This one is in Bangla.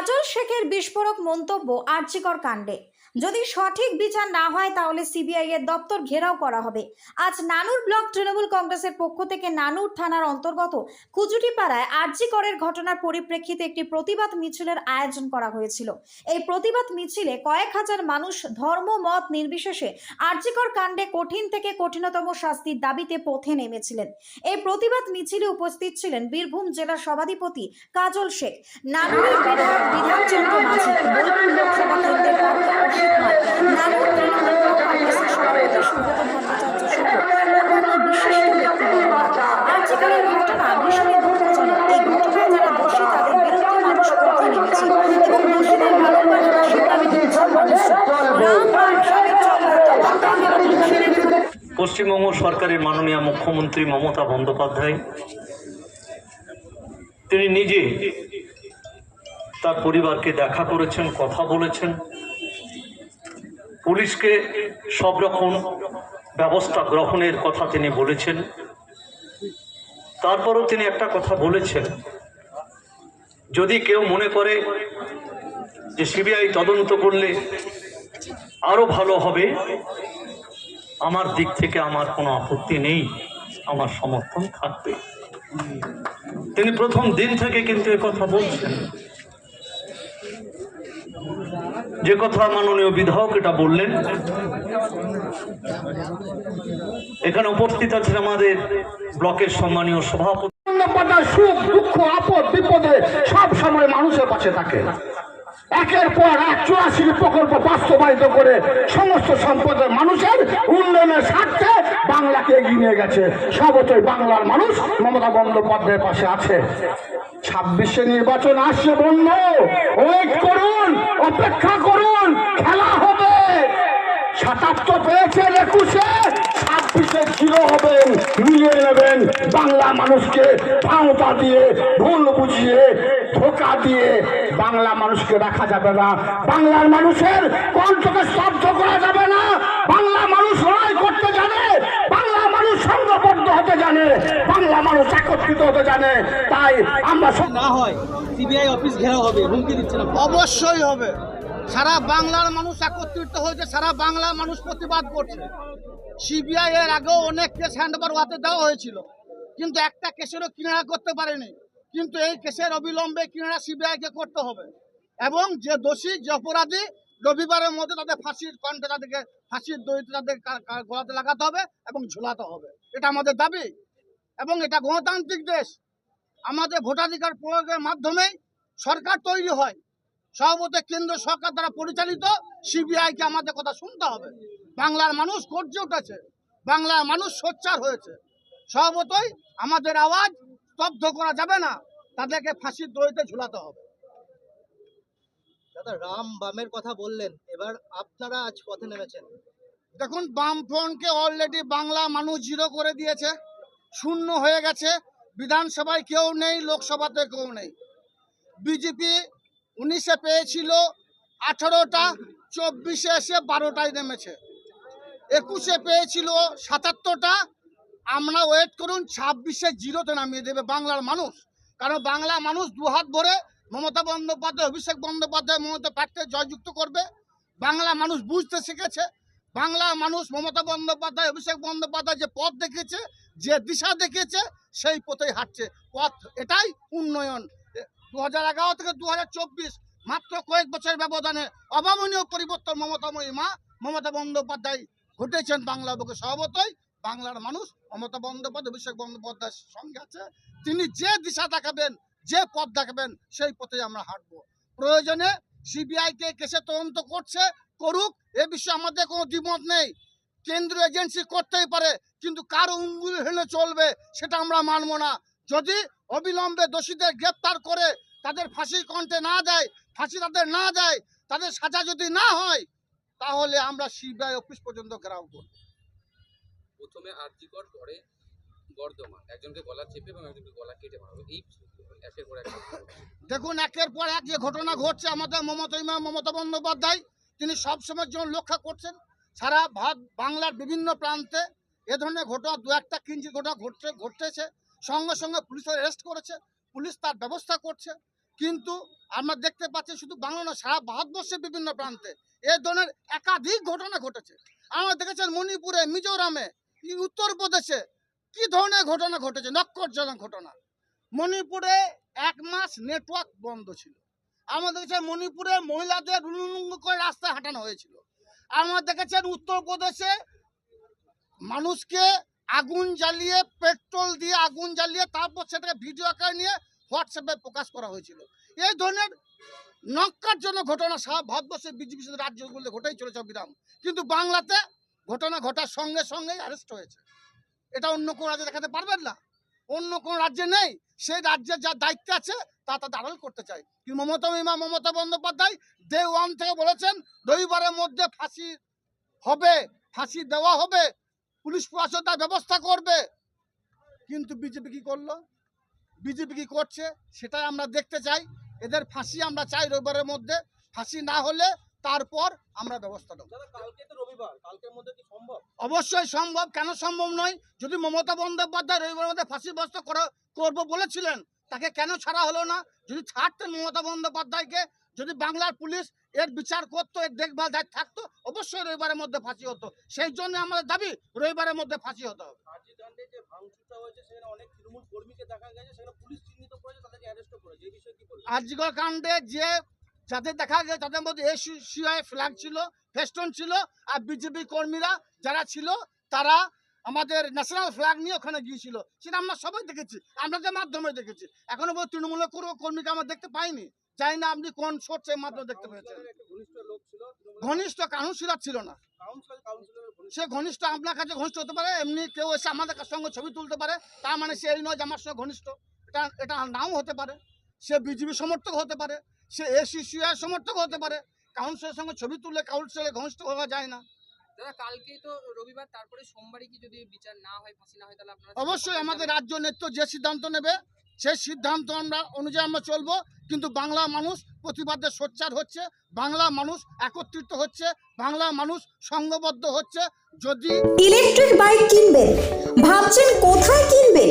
কাজল শেখের বিস্ফোরক মন্তব্য আর্চিকর কাণ্ডে। যদি সঠিক বিচার না হয়, তাহলে সিবিআই এর দপ্তর ঘেরাও করা হবে। আজ নানুর ব্লক তৃণমূল কংগ্রেসের পক্ষ থেকে নানুর থানার অন্তর্গত কুজুটিপাড়ায় আর্যিকরের ঘটনার পরিপ্রেক্ষিতে একটি প্রতিবাদ মিছিলের আয়োজন করা হয়েছিল। এই প্রতিবাদ মিছিলে কয়েক হাজার মানুষ ধর্ম, মত নির্বিশেষে আর্যিকর কাণ্ডে কঠিন থেকে কঠিনতম শাস্তির দাবিতে পথে নেমেছিলেন। এই প্রতিবাদ মিছিলে উপস্থিত ছিলেন বীরভূম জেলার সভাধিপতি কাজল শেখ। নানুরের বিধায়ক বিধানচন্দ্র মাঝি। পশ্চিমবঙ্গ সরকারের মাননীয় মুখ্যমন্ত্রী মমতা বন্দ্যোপাধ্যায়, তিনি নিজে তার পরিবারকে দেখা করেছেন, কথা বলেছেন। পুলিশকে সব রকম ব্যবস্থা গ্রহণের কথা তিনি বলেছেন। তারপরও তিনি একটা কথা বলেছেন। যদি কেউ মনে করে যে সিবিআই তদন্ত করলে আরও ভালো হবে, আমার দিক থেকে আমার কোনো আপত্তি নেই, আমার সমর্থন থাকবে। তিনি প্রথম দিন থেকে কিন্তু কথা বলছেন। যে কথা মাননীয় বিধায়ক এটা বললেন। এখানে উপস্থিত আছেন আমাদের ব্লকের সম্মানীয় সভাপতি। সুখ, দুঃখ, আপদ, বিপদে সব সময় মানুষের পাশে থাকে। একের পর এক চুরাশি প্রকল্প বাস্তবায়িত করে সমস্ত সম্পদের মানুষের উন্নয়নের স্বার্থে বাংলাকে এগিয়ে নিয়ে গেছে। সর্বতই বাংলার মানুষ মমতা বন্দ্যোপাধ্যায়ের পাশে আছে। ছাব্বিশে নির্বাচন আসছে, বন্ধ। ওয়েট করুন, অপেক্ষা করুন, খেলা হবে। সাতাত্তর পেয়েছেন একুশে, ছাব্বিশে জিরো হবেন মিলিয়ে নেবেন বাংলা মানুষকে ভাওতা দিয়ে, ভুল বুঝিয়ে, ধোকা দিয়ে। বাংলা মানুষকে রাখা যাবে না। বাংলার মানুষের কণ্ঠকে স্তব্ধ করা যাবে না। বাংলা মানুষ লড়াই করতে জানে বাংলা মানুষ সংঘবদ্ধ হতে জানে বাংলা মানুষ একত্রিত হতে জানে। তাই আমরা না হয় সিবিআই অফিস ঘেরাও হবে হুমকি দিচ্ছে না। অবশ্যই হবে। সারা বাংলার মানুষ একত্রিত হয়েছে সারা বাংলার মানুষ প্রতিবাদ করছে। সিবিআই এর আগেও অনেক কেস হ্যান্ডওভার হাতে দেওয়া হয়েছিল কিন্তু একটা কেসেরও কিনারা করতে পারেনি। কিন্তু এই কেসের অবিলম্বে কিনারা সিবিআইকে করতে হবে। এবং যে দোষী যে অপরাধী রবিবারের মধ্যে তাদের ফাঁসির কণ্ঠে তাদেরকে ফাঁসির দড়িতে তাদের গলাতে লাগাতে হবে এবং ঝুলাতে হবে। এটা আমাদের দাবি। এবং এটা গণতান্ত্রিক দেশ। আমাদের ভোটাধিকার প্রয়োগের মাধ্যমেই সরকার তৈরি হয়। সর্বতে কেন্দ্র সরকার দ্বারা পরিচালিত সিবিআইকে আমাদের কথা শুনতে হবে। বাংলার মানুষ গর্জে উঠেছে। বাংলার মানুষ সোচ্চার হয়েছে। সর্বতই আমাদের আওয়াজ স্তব্ধ করা যাবে না। তাদেরকে ফাঁসির দড়িতে ঝুলাতে হবে। দাদা রাম বামের কথা বললেন। এবার আপনারা আজ পথে নেমেছেন। দেখুন বামফ্রন্টকে অলরেডি বাংলা মানুষ জিরো করে দিয়েছে। শূন্য হয়ে গেছে। বিধানসভায় কেউ নেই, লোকসভাতে কেউ নেই। বিজেপি উনিশে পেয়েছিল, আঠারোটা, চব্বিশে এসে বারোটায় নেমেছে। একুশে পেয়েছিল, সাতাত্তরটা। আমরা ওয়েট করুন, ছাব্বিশে জিরোতে নামিয়ে দেবে বাংলার মানুষ। কারণ বাংলা মানুষ দুহাত ভরে মমতা বন্দ্যোপাধ্যায়, অভিষেক বন্দ্যোপাধ্যায় মমতা প্যাককে জয়যুক্ত করবে। বাংলা মানুষ বুঝতে শিখেছে। বাংলা মানুষ মমতা বন্দ্যোপাধ্যায়, অভিষেক বন্দ্যোপাধ্যায় যে পথ দেখেছে যে দিশা দেখেছে সেই পথেই হাঁটছে। পথ এটাই উন্নয়ন। দু হাজার এগারো থেকে দু হাজার চব্বিশ, মাত্র কয়েক বছরের ব্যবধানে অভাবনীয় পরিবর্তন মমতাময়ী মা, মমতা বন্দ্যোপাধ্যায় ঘটেছেন বাংলা বুকে। সর্বতই বাংলার মানুষ মমতা বন্দ্যোপাধ্যায়, অভিষেক বন্দ্যোপাধ্যায়ের সঙ্গে আছে। তিনি যে দিশা দেখাবেন, যে পথ দেখাবেন, সেই পথে আমরা হাঁটবো। প্রয়োজনে সিবিআই কে কেসে তদন্ত করছে করুক এ বিষয়ে আমাদের কোনো দ্বিমত নেই। কেন্দ্রীয় এজেন্সি করতেই পারে কিন্তু কার উঙ্গুলি হেলে চলবে সেটা আমরা মানবো না। যদি অবিলম্বে দোষীদের গ্রেপ্তার করে তাদের ফাঁসির কণ্ঠে না দেয় ফাঁসি তাদের না দেয় তাদের সাজা যদি না হয় তাহলে আমরা সিবিআই অফিস পর্যন্ত ঘেরাও করব। প্রথমে আরজিকর পরে একজনকে গলা চেপে এবং একজনকে গলা কেটে মারা এই একের পর এক দেখুন একের পর এক যে ঘটনা ঘটছে আমাদের মমতা ইমাম মমতা বন্দ্যোপাধ্যায় তিনি সবসময়ের জন্য লক্ষ্য করছেন, সারা ভারত, বাংলার বিভিন্ন প্রান্তে এ ধরনের ঘটনা, দু একটা কিঞ্চিত ঘটনা ঘটছে, ঘটতেছে। সঙ্গে সঙ্গে পুলিশ অ্যারেস্ট করেছে, পুলিশ তার ব্যবস্থা করছে। কিন্তু আমরা দেখতে পাচ্ছি শুধু বাংলা না সারা ভারতবর্ষের বিভিন্ন প্রান্তে এ ধরনের একাধিক ঘটনা ঘটেছে। আমরা দেখেছেন মণিপুরে, মিজোরামে উত্তরপ্রদেশে কি ধরনের ঘটনা ঘটেছে নক্ষরজনক ঘটনা। মণিপুরে এক মাস নেটওয়ার্ক বন্ধ ছিল। আমরা দেখেছেন মণিপুরে মহিলাদের উলুলুঙ্গ করে রাস্তায় হাঁটানো হয়েছিল। আমরা দেখেছেন উত্তরপ্রদেশে মানুষকে আগুন জ্বালিয়ে, পেট্রোল দিয়ে আগুন জ্বালিয়ে, তারপর সেটাকে ভিডিও আকারে নিয়ে হোয়াটসঅ্যাপে প্রকাশ করা হয়েছিল। এই ধরনের নক্কারজনক ঘটনা সারা ভারতবর্ষের বিজেপি রাজ্যগুলোতে ঘটেই চলেছে বিরাম কিন্তু বাংলাতে ঘটনা ঘটার সঙ্গে সঙ্গেই অ্যারেস্ট হয়েছে। এটা অন্য কোনো রাজ্যে দেখাতে পারবেন না। অন্য কোন রাজ্যে নেই, সেই রাজ্যের যা দায়িত্ব আছে তা তা আড়াল করতে চাই কিন্তু মমতা মিমা মমতা বন্দ্যোপাধ্যায় ডে ওয়ান থেকে বলেছেন, রবিবারের মধ্যে ফাঁসি হবে, ফাঁসি দেওয়া হবে, পুলিশ প্রশাসন তার ব্যবস্থা করবে। কিন্তু বিজেপি কি করল? বিজেপি কি করছে? সেটাই আমরা দেখতে চাই। এদের ফাঁসি আমরা চাই রবিবারের মধ্যে। ফাঁসি না হলে তারপর আমরা ব্যবস্থা নেব। রবিবার অবশ্যই সম্ভব কেন সম্ভব নয়? যদি মমতা বন্দ্যোপাধ্যায় রবিবারের মধ্যে ফাঁসি ব্যবস্থা করব বলেছিলেন তাকে কেন ছাড়া হলো না? যদি ছাড়তেন মমতা বন্দ্যোপাধ্যায়কে যদি বাংলার পুলিশ এর বিচার করতো এর দেখভাল দায়িত্ব থাকতো অবশ্যই রবিবারের মধ্যে ফাঁসি হতো। সেই জন্য আমাদের দাবি রবিবারের মধ্যে ফাঁসি হতে হবে। আর্যিকর কাণ্ডে যে যাদের দেখা গেছে তাদের মধ্যে এসিআই ফ্ল্যাগ ছিল ফেস্টন ছিল আর বিজেপি কর্মীরা যারা ছিল তারা আমাদের ন্যাশনাল ফ্ল্যাগ নিয়ে ওখানে গিয়েছিল। সেটা আমরা সবাই দেখেছি আপনাদের মাধ্যমে দেখেছি। এখনও পর্যন্ত তৃণমূলের কোনো কর্মীকে আমরা দেখতে পাইনি। জানি না আপনি কোন সোর্সের মাধ্যমে দেখতে পেয়েছেন। ঘনিষ্ঠ কাউন্সিলর ছিল না। সে ঘনিষ্ঠ আপনার কাছে ঘনিষ্ঠ হতে পারে এমনি কেউ এসে আমাদের সঙ্গে ছবি তুলতে পারে তার মানে সে এই নয় যে আমার সঙ্গে ঘনিষ্ঠ। এটা এটা নাও হতে পারে। সে বিজেপি সমর্থক হতে পারে। সে এসিসিআই সমর্থক হতে পারে। কাউন্সিলের সঙ্গে ছবি তুললে কাউন্সিলের ঘনিষ্ঠ হওয়া যায় না। দাদা কালকেই তো রবিবার তারপরে সোমবারই কি যদি বিচার না হয় ফাঁসি না হয় তাহলে আপনারা অবশ্যই আমাদের রাজ্য নেতৃত্ব যে সিদ্ধান্ত নেবে সেই সিদ্ধান্ত আমরা অনুযায়ী আমরা চলবো। কিন্তু বাংলা মানুষ প্রতিবাদে সোচ্চার হচ্ছে বাংলা মানুষ একত্রিত হচ্ছে বাংলা মানুষ সংঘবদ্ধ হচ্ছে। যদি ইলেকট্রিক বাইক কিনবেন ভাবছেন কোথায় কিনবেন?